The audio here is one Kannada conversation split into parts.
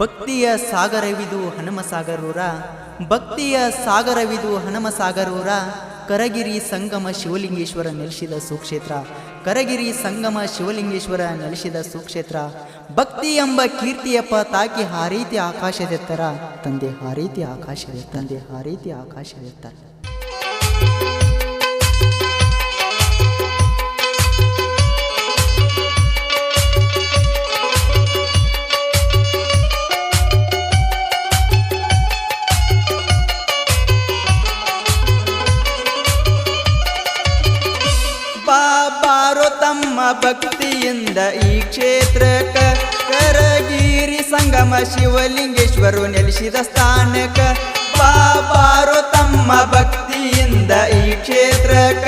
ಭಕ್ತಿಯ ಸಾಗರವಿದು ಹನುಮ ಸಾಗರೂರ ಭಕ್ತಿಯ ಸಾಗರವಿದು ಹನುಮ ಸಾಗರೂರ ಕರಗಿರಿ ಸಂಗಮ ಶಿವಲಿಂಗೇಶ್ವರ ನೆಲೆಸಿದ ಸುಕ್ಷೇತ್ರ, ಕರಗಿರಿ ಸಂಗಮ ಶಿವಲಿಂಗೇಶ್ವರ ನೆಲೆಸಿದ ಸುಕ್ಷೇತ್ರ, ಭಕ್ತಿ ಎಂಬ ಕೀರ್ತಿಯಪ್ಪ ತಾಕಿ ಹಾರೀತಿ ಆಕಾಶದೆತ್ತರ, ತಂದೆ ಹಾರೀತಿ ಆಕಾಶದ ತಂದೆ ರೀತಿ ಆಕಾಶದೆತ್ತರ ಬಾಬಾರೋ ತಮ್ಮ ಭಕ್ತಿಯಿಂದ ಈ ಕ್ಷೇತ್ರಕ ಕರಗಿರಿ ಸಂಗಮ ಶಿವಲಿಂಗೇಶ್ವರು ನೆಲೆಸಿದ ಸ್ಥಾನಕ. ಬಾಬಾರೋ ತಮ್ಮ ಭಕ್ತಿಯಿಂದ ಈ ಕ್ಷೇತ್ರಕ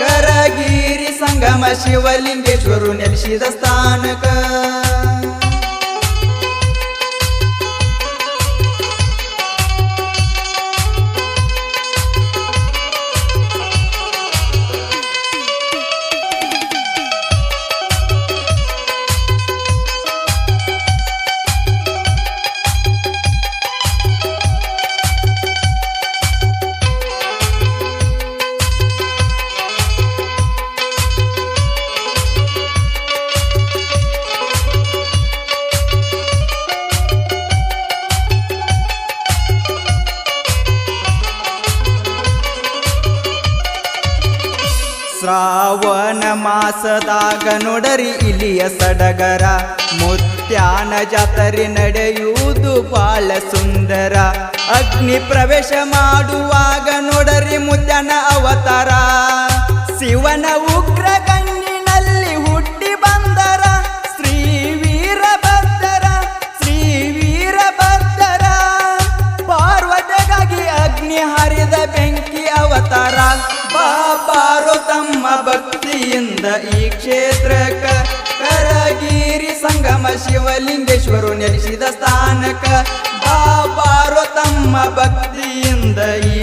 ಕರಗಿರಿ ಸಂಗಮ ಶಿವಲಿಂಗೇಶ್ವರು ನೆಲೆಸಿದ ಸ್ಥಾನಕ್ಕ ಶ್ರಾವಣ ಮಾಸದಾಗ ನೋಡರಿ ಇಲಿಯ ಸಡಗರ. ಮುತ್ಯಾನ ಜಾತರಿ ನಡೆಯುವುದು ಬಾಳ ಸುಂದರ. ಅಗ್ನಿ ಪ್ರವೇಶ ಮಾಡುವಾಗ ನೋಡರಿ ಮುತ್ಯನ ಅವತಾರ. ಶಿವನ ಉಗ್ರ ಕಣ್ಣಿನಲ್ಲಿ ಹುಟ್ಟಿ ಬಂದರ. ಶ್ರೀ ವೀರಭದ್ರ ಶ್ರೀ ವೀರಭದ್ರ ಪಾರ್ವತಿಗಾಗಿ ಅಗ್ನಿ ಹರಿದ ಬೆಂಕಿ ಅವತಾರ. ಬಾಬಾರು ತಮ್ಮ ಭಕ್ತಿಯಿಂದ ಈ ಕ್ಷೇತ್ರಕ ಕರಗಿರಿ ಸಂಗಮ ಶಿವಲಿಂಗೇಶ್ವರು ನೆಲೆಸಿದ ಸ್ಥಾನಕ ಬಾಬಾರೋ ತಮ್ಮ ಭಕ್ತಿಯಿಂದ ಈ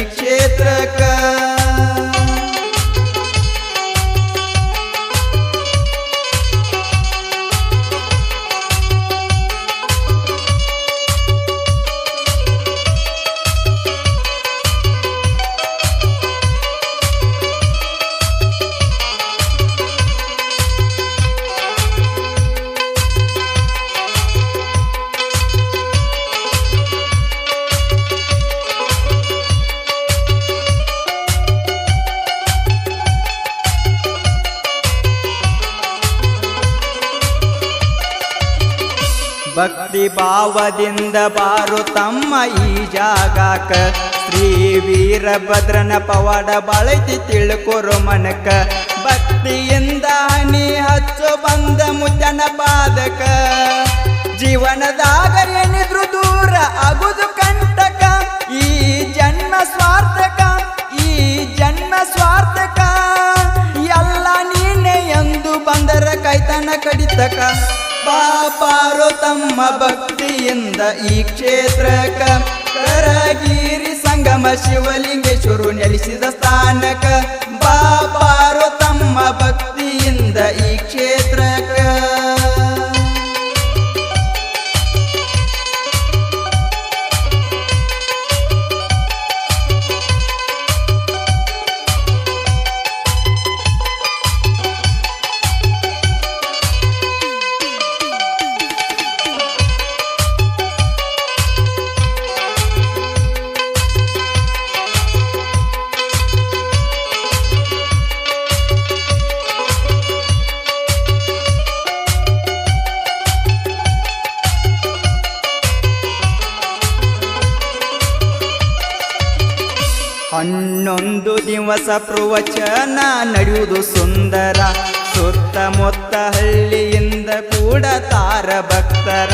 ಭಕ್ತಿ ಭಾವದಿಂದ ಬಾರು ತಮ್ಮ ಈ ಜಾಗಕ್ಕ. ಶ್ರೀ ವೀರಭದ್ರನ ಪವಾಡ ಬಳತಿ ತಿಳ್ಕೊರು ಮನಕ ಭಕ್ತಿಯಿಂದ ಹನಿ ಹಚ್ಚು ಬಂದ ಮುಜನ ಪಾದಕ. ಜೀವನದಾಗ ಏನಿದ್ರು ದೂರ ಆಗುದು ಕಂಟಕ. ಈ ಜನ್ಮ ಸ್ವಾರ್ಥಕ, ಈ ಜನ್ಮ ಸ್ವಾರ್ಥಕ. ಎಲ್ಲ ನೀನೆ ಎಂದು ಬಂದರ ಕೈತನ ಕಡಿತಕ. ಪಾಪಾರೋ ತಮ್ಮ ಭಕ್ತಿಯಿಂದ ಈ ಕ್ಷೇತ್ರಕ. ಕರಗಿರಿ ಸಂಗಮ ಶಿವಲಿಂಗೇಶ್ವರು ನೆಲೆಸಿದ ಸ್ಥಾನಕ. ಬಾಬಾರೋ ತಮ್ಮ ಭಕ್ತಿಯಿಂದ ಈ ಕ್ಷೇತ್ರಕ್ಕ ಹನ್ನೊಂದು ದಿವಸ ಪ್ರವಚನ ನಡೆಯುವುದು ಸುಂದರ. ಸುತ್ತಮುತ್ತ ಹಳ್ಳಿಯಿಂದ ಕೂಡ ತಾರ ಭಕ್ತರ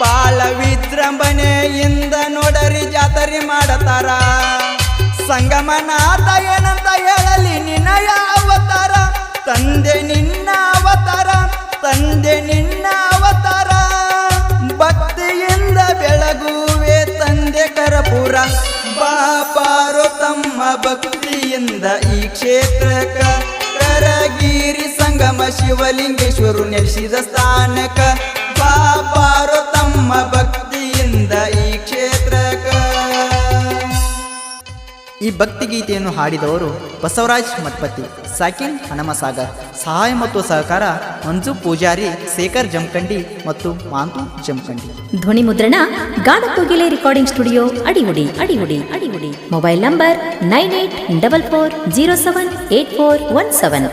ಬಾಳ ವಿಜೃಂಭಣೆಯಿಂದ ನೋಡರಿ ಜಾತರಿ ಮಾಡತಾರ. ಸಂಗಮನಾಥ ಏನಂತ ಹೇಳಲಿ ನಿನಯ ಅವತಾರ. ತಂದೆ ನಿನ್ನ ಅವತಾರ, ತಂದೆ ನಿನ್ನ ಅವತಾರ. ಭಕ್ತಿಯಿಂದ ಬೆಳಗುವೆ ತಂದೆ ಕರಪುರ. ತಮ್ಮ ಭಕ್ತಿಯಿಂದ ಈ ಕ್ಷೇತ್ರಕ ಕರಗಿರಿ ಸಂಗಮ ಶಿವಲಿಂಗೇಶ್ವರು ನೆಲೆಸಿದ ಸ್ಥಾನಕ ಬಾಪಾರೋ ಈ ಭಕ್ತಿಗೀತೆಯನ್ನು ಹಾಡಿದವರು ಬಸವರಾಜ್ ಮಠಪತಿ ಸಾಕಿನ್ ಹಣಮಸಾಗರ್, ಸಹಾಯ ಮತ್ತು ಸಹಕಾರ, ಮಂಜು ಪೂಜಾರಿ, ಶೇಖರ್ ಜಮಖಂಡಿ ಮತ್ತು ಮಾಂತು ಜಮಖಂಡಿ ಧ್ವನಿ ಮುದ್ರಣ Gaanakogile recording studio Adigudi Adigudi Adigudi. Mobile number nine eight double four zero seven eight four one seven